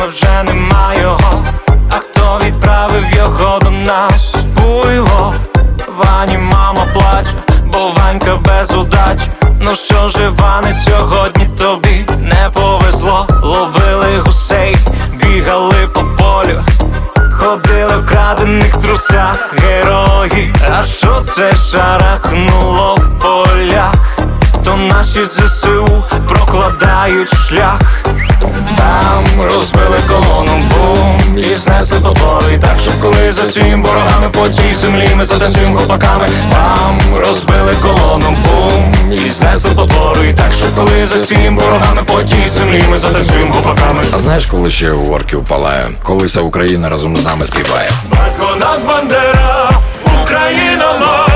вже нема його. А хто відправив його до нас? Буйло, Вані мама плаче, бо Ванька без удачі. Ну що ж, Іване, сьогодні тобі не повезло. Ловили гусей, бігали по полю. Ходили в крадених трусах герої. А що це шарахнуло в полях? То наші ЗСУ прокладають шлях. Там розбили колону, бум, і знесли потвори Так, щоб коли за своїм ворогами по тій землі ми затанцюємо хлопаками. Там розбили колону, бум, і знесли потвори Так, щоб коли за своїм ворогами по тій землі ми затанцюємо хлопаками. А знаєш, коли ще у орків палає, коли вся Україна разом з нами співає. Батько наш Бандера, Україна мати,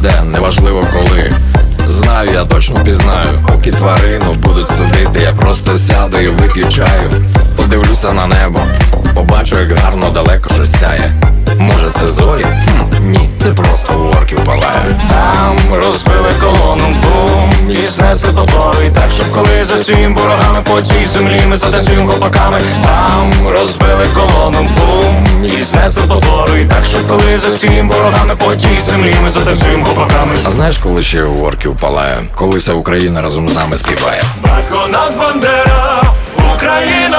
де, неважливо коли. Знаю, я точно пізнаю. Поки тварину будуть судити, я просто сяду і вип'ю чаю. Подивлюся на небо, побачу, як гарно далеко щось сяє. Може, це зорі? Хм, ні, це просто у орків палає. Там розбили колону, бум, і знесли потвори Так, щоб коли за своїм ворогами по тій землі ми затанцюємо хлопаками Там розбили колону, бум, і знесли потвори Так, що коли за всім ворогами по тій землі. Ми затанцюємо хлопаками А знаєш, коли ще у орків палає, коли вся Україна разом з нами співає. Батько нас Бандера, Україна